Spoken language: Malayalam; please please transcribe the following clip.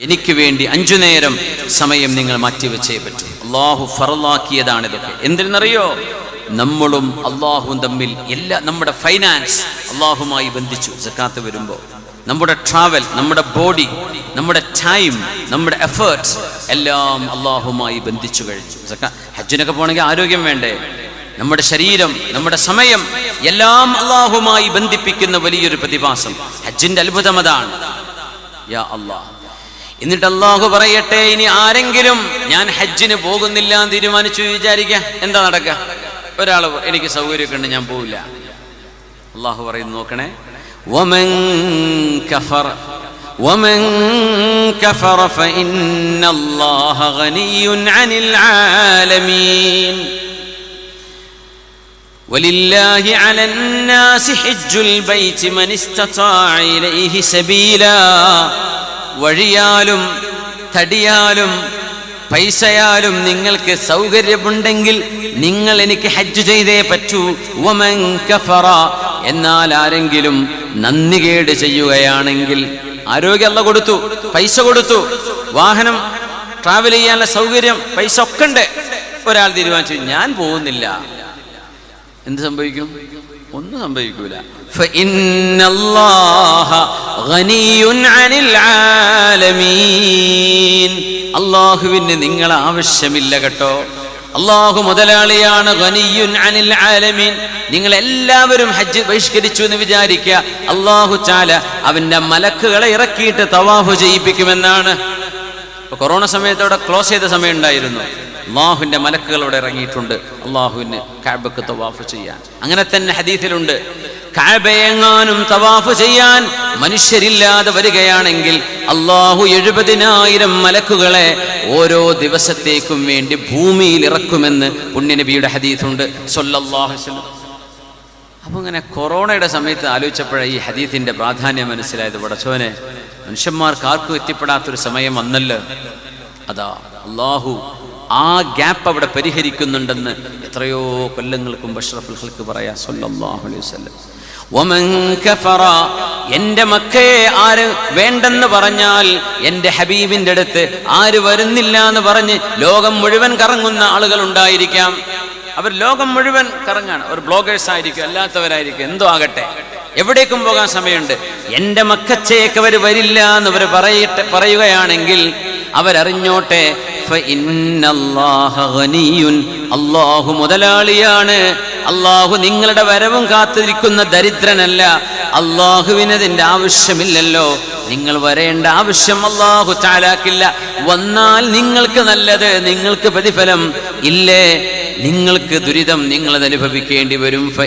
എനിക്ക് വേണ്ടി അഞ്ചു നേരം സമയം നിങ്ങൾ മാറ്റിവെച്ചേ പറ്റൂ. അള്ളാഹു ഫറലാക്കിയതാണ് ഇതൊക്കെ. എന്തിനറിയോ നമ്മളും അള്ളാഹുവും തമ്മിൽ എല്ലാ നമ്മുടെ ഫൈനാൻസ് അള്ളാഹുമായി ബന്ധിച്ചു. സക്കാത്ത് വരുമ്പോൾ നമ്മുടെ ട്രാവൽ നമ്മുടെ ബോഡി നമ്മുടെ ടൈം നമ്മുടെ എഫേർട്സ് എല്ലാം അള്ളാഹുമായി ബന്ധിച്ചു കഴിച്ചു ഹജ്ജിനൊക്കെ പോകണമെങ്കിൽ ആരോഗ്യം വേണ്ടേ? നമ്മുടെ ശരീരം നമ്മുടെ സമയം എല്ലാം അള്ളാഹുമായി ബന്ധിപ്പിക്കുന്ന വലിയൊരു പ്രതിഭാസം. ഹജ്ജിന്റെ അത്ഭുതം അതാണ്. യാ അള്ളാഹ് എന്നിട്ട് അള്ളാഹു പറയട്ടെ ഇനി ആരെങ്കിലും ഞാൻ ഹജ്ജിന് പോകുന്നില്ല എന്ന് തീരുമാനിച്ചു വിചാരിക്ക എന്താ നടക്കുക ഒരാൾ എനിക്ക് സൗകര്യമൊക്കെ ഉണ്ട് ഞാൻ പോവില്ല അള്ളാഹു പറയുന്നു നോക്കണേ ومن كفر ومن كفر فإن الله غني عن العالمين ولله على الناس حج البيت من استطاع إليه سبيلا വഴിയാലും തടിയാലും പൈസയാലും നിങ്ങൾക്ക് സൗകര്യമുണ്ടെങ്കിൽ നിങ്ങൾ എനിക്ക് ഹജ്ജ് ചെയ്തേ പറ്റൂ. ഉമൻ കഫറ. എന്നാൽ ആരെങ്കിലും നന്ദി കേട് ചെയ്യുകയാണെങ്കിൽ ആരോഗ്യമല്ല കൊടുത്തു പൈസ കൊടുത്തു. വാഹനം ട്രാവൽ ചെയ്യാനുള്ള സൗകര്യം പൈസ ഒക്കെ ഉണ്ട്. ഒരാൾ തീരുമാനിച്ചു ഞാൻ പോകുന്നില്ല. എന്ത് സംഭവിക്കും? ഒന്നും സംഭവിക്കൂല. അള്ളാഹുവിന് നിങ്ങൾ ആവശ്യമില്ല കേട്ടോ. അള്ളാഹു മുതലാളിയാണ് ഖനിയുൻ അനിൽ ആലമീൻ. നിങ്ങൾ എല്ലാവരും ഹജ്ജ് ബഹിഷ്കരിച്ചു എന്ന് വിചാരിക്കുക. അള്ളാഹു ചാല അവന്റെ മലക്കുകളെ ഇറക്കിയിട്ട് തവാഹു ചെയ്യിപ്പിക്കുമെന്നാണ്. ഇപ്പൊ കൊറോണ സമയത്ത് അവിടെ ക്ലോസ് ചെയ്ത സമയം ഉണ്ടായിരുന്നു. അള്ളാഹുവിന്റെ മലക്കുകൾ അവിടെ ഇറങ്ങിയിട്ടുണ്ട്. അള്ളാഹുവിന് കാബക്ക് തവാഫ് ചെയ്യാൻ. അങ്ങനെ തന്നെ ഹദീഫിലുണ്ട് കാബയെങ്ങാനും തവാഫ് ചെയ്യാൻ മനുഷ്യരില്ലാതെ വരികയാണെങ്കിൽ അള്ളാഹു എഴുപതിനായിരം മലക്കുകളെ ഓരോ ദിവസത്തേക്കും വേണ്ടി ഭൂമിയിൽ ഇറക്കുമെന്ന് പുണ്യനബിയുടെ വസല്ലം. അപ്പൊ ഇങ്ങനെ കൊറോണയുടെ സമയത്ത് ആലോചിച്ചപ്പോഴേ ഈ ഹദീഫിന്റെ പ്രാധാന്യം മനസ്സിലായത്. പടച്ചോനെ മനുഷ്യന്മാർക്ക് ആർക്കും എത്തിപ്പെടാത്തൊരു സമയം വന്നല്ലോ. അതാ അള്ളാഹു ആ ഗ്യാപ്പ് അവിടെ പരിഹരിക്കുന്നുണ്ടെന്ന് എത്രയോ കൊല്ലങ്ങൾക്കും ഹൽക്ക് പറയാ സല്ലല്ലാഹു അലൈഹി വസല്ലം. കഫറ മക്കയെ ആര് വേണ്ടെന്ന് പറഞ്ഞാൽ എന്റെ ഹബീബിന്റെ അടുത്ത് ആര് വരുന്നില്ല എന്ന് പറഞ്ഞ് ലോകം മുഴുവൻ കറങ്ങുന്ന ആളുകൾ ഉണ്ടായിരിക്കാം അവർ ലോകം മുഴുവൻ കറങ്ങാണ്. അവർ ബ്ലോഗേഴ്സ് ആയിരിക്കും അല്ലാത്തവരായിരിക്കും എന്തോ ആകട്ടെ. എവിടേക്കും പോകാൻ സമയമുണ്ട്. എന്റെ മക്കച്ചേക്ക് അവർ വരില്ല എന്ന് അവർ പറയട്ടെ പറയുകയാണെങ്കിൽ അവരറിഞ്ഞോട്ടെ അള്ളാഹു മുതലാളിയാണ്. അള്ളാഹു നിങ്ങളുടെ വരവും കാത്തിരിക്കുന്ന ദരിദ്രനല്ല. അള്ളാഹുവിനതിന്റെ ആവശ്യമില്ലല്ലോ. നിങ്ങൾ വരേണ്ട ആവശ്യം അള്ളാഹു ചാലാക്കില്ല വന്നാൽ നിങ്ങൾക്ക് നല്ലത് നിങ്ങൾക്ക് പ്രതിഫലം ഇല്ലേ? നിങ്ങൾക്ക് ദുരിതം നിങ്ങൾ അനുഭവിക്കേണ്ടി വരും. ഫ